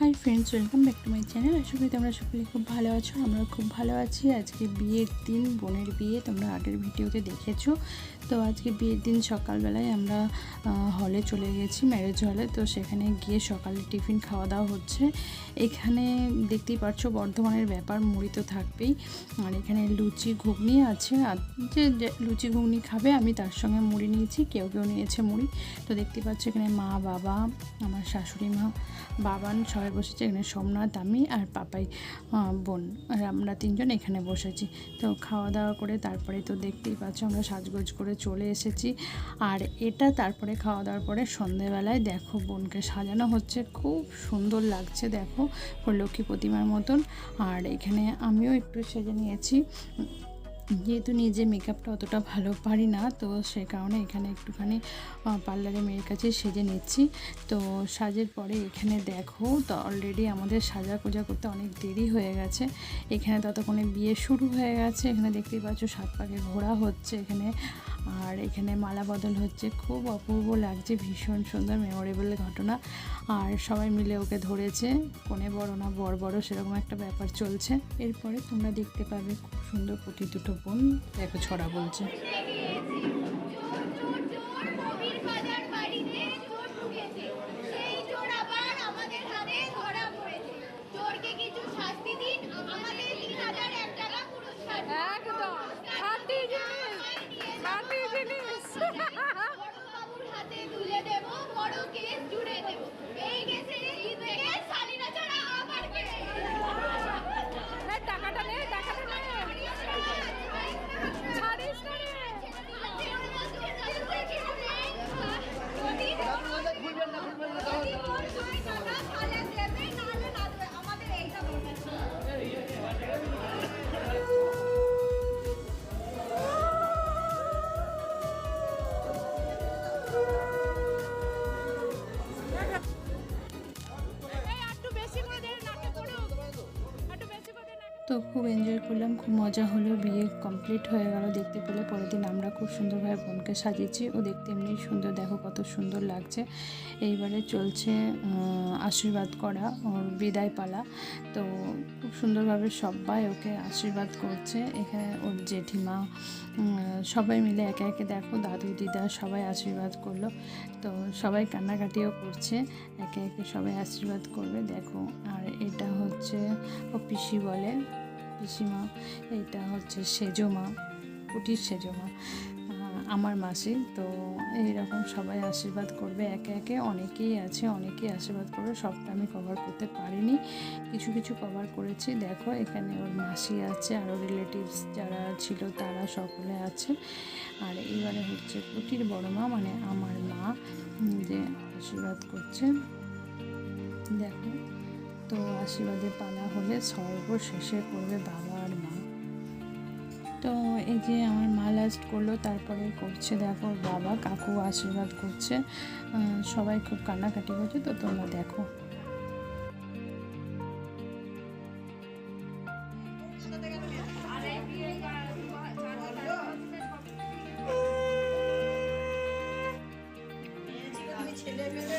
Hi friends welcome back to my channel আশা করি তোমরা সকলে খুব ভালো আছো আমরা খুব ভালো আছি। আজকে বিয়ের দিন, বোনের বিয়ে, তোমরা আগের ভিডিওতে দেখেছ। তো আজকে বিয়ের দিন সকালবেলায় আমরা হলে চলে গেছি ম্যারেজ হলে তো সেখানে গিয়ে সকালে টিফিন খাওয়া দাওয়া হচ্ছে। এখানে দেখতেই পাচ্ছ বর্ধমানের ব্যাপার, মুড়ি তো থাকবেই। আর এখানে লুচি ঘুগনি আছে। আর যে লুচি ঘুগনি খাবে, আমি তার সঙ্গে মুড়ি নিয়েছি, কেউ কেউ নিয়েছে মুড়ি। তো দেখতেই পাচ্ছ এখানে মা, বাবা, আমার শাশুড়ি মা, বাবান সবাই বসেছে, এখানে সোমনাথ, আমি আর পাপাই বোন। আর আমরা তিনজন এখানে বসেছি। তো খাওয়া দাওয়া করে তারপরে তো দেখতেই পাচ্ছ আমরা সাজগোজ করে চলে এসেছি। আর এটা তারপরে খাওয়া দাওয়ার পরে সন্ধেবেলায় দেখো বোনকে সাজানো হচ্ছে। খুব সুন্দর লাগছে দেখো লক্ষ্মী প্রতিমার মতন। আর এখানে আমিও একটু সেজে নিয়েছি। যেহেতু নিজে মেকআপটা অতটা ভালো পারি না, তো সে কারণে এখানে একটুখানি পার্লারে মেয়ের কাছে সেজে নিচ্ছি। তো সাজের পরে এখানে দেখো, তো অলরেডি আমাদের সাজা কোজা করতে অনেক দেরি হয়ে গেছে। এখানে ততক্ষণে বিয়ে শুরু হয়ে গেছে। এখানে দেখতেই পাচ্ছ সাত পাকে ঘোরা হচ্ছে। এখানে আর এখানে মালা বদল হচ্ছে। খুব অপূর্ব লাগছে, ভীষণ সুন্দর মেমোরেবল ঘটনা। আর সবাই মিলে ওকে ধরেছে কোনে বড় না বড় বড়, সেরকম একটা ব্যাপার চলছে। এরপরে তোমরা দেখতে পাবে খুব সুন্দর প্রতি দুটো বোন দেখো ছড়া বলছে। তো খুব এনজয় করলাম, খুব মজা হলো, বিয়ে কমপ্লিট হয়ে গেল দেখতে পেলে। পরের দিন আমরা খুব সুন্দরভাবে বোনকে সাজিয়েছি, ও দেখতে এমনি সুন্দর, দেখো কত সুন্দর লাগছে। এইবারে চলছে আশীর্বাদ করা, ওর বিদায় পালা। তো খুব সুন্দরভাবে সবাই ওকে আশীর্বাদ করছে। এখানে ওর জেঠিমা সবাই মিলে একে একে দেখো, দাদু, দিদা সবাই আশীর্বাদ করল। তো সবাই কান্নাকাটিও করছে, একে একে সবাই আশীর্বাদ করবে, দেখো। আর এটা হচ্ছে ও পিসি বলে। পিসিমা এটা হচ্ছে সেজমা, কুটির সেজমা আমার মাসি। তো এইরকম সবাই আশীর্বাদ করবে, একে একে অনেকেই আছে, অনেকেই আশীর্বাদ করবে, সবটা আমি কভার করতে পারিনি। কিছু কিছু কভার করেছি। দেখো, এখানে ওর মাসি আছে আরও রিলেটিভস যারা ছিল তারা সকলে আছে। আর এইবারে হচ্ছে কুটির বড় মা মানে আমার মা যে আশীর্বাদ করছে। দেখো। তো আশীর্বাদে পালা হলে সর্বশেষে করবে বাবা আর মা। তো এই যে আমার মা লাস্ট করল, তারপরে করছে দেখো বাবা, কাকু আশীর্বাদ করছে। সবাই খুব কান্নাকাটি করছে, তো তোমরা দেখো। ছেলে মেলে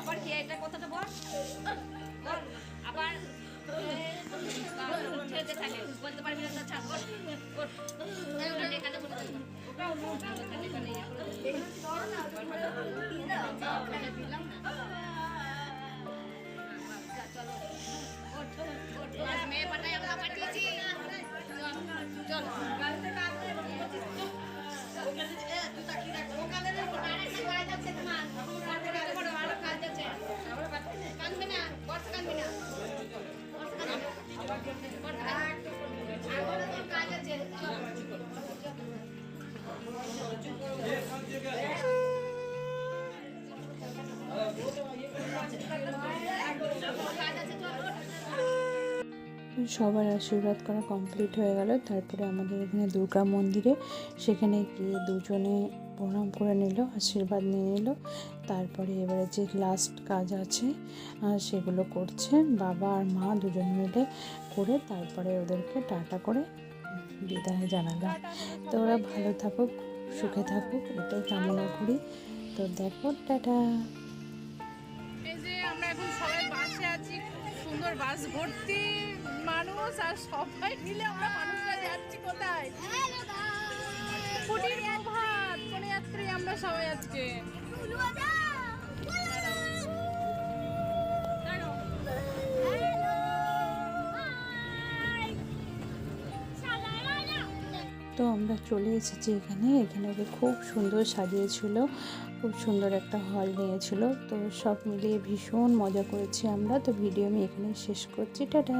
আবার কি এটা কথাটা বল আবার ছেড়ে থাকে বলতে পারবি বল এখানে বলে ওটা ওটা এখানে এখানে মেয়ে পাঠাই আমরা পাঠিয়েছি চল কাঁদবে না বর্ষা কাঁদবে না বর্ষা কাঁদবে না বর্ষা কাঁদবে সবার আশীর্বাদ করা কমপ্লিট হয়ে গেল। তারপরে আমাদের এখানে দুর্গা মন্দিরে সেখানে গিয়ে দুজনে প্রণাম করে নিল, আশীর্বাদ নিয়ে নিল। তারপরে এবারে যে লাস্ট কাজ আছে সেগুলো করছে। বাবা আর মা দুজন মিলে করে তারপরে ওদেরকে টাটা করে বিদায় জানালাম তো ওরা ভালো থাকুক, সুখে থাকুক, এটাই কামনা করি। তো দেখো, টাটা। সুন্দর বাস ভর্তি মানুষ আর সবাই মিলে আমরা মানুষরা যাচ্ছি কোথায়? যাত্রী আমরা সবাই আজকে। তো আমরা চলে এসেছি এখানে। এখানে ওকে খুব সুন্দর সাজিয়েছিল। খুব সুন্দর একটা হল নিয়েছিল। তো সব মিলিয়ে ভীষণ মজা করেছি আমরা। তো ভিডিও আমি এখানে শেষ করছি। টাটা!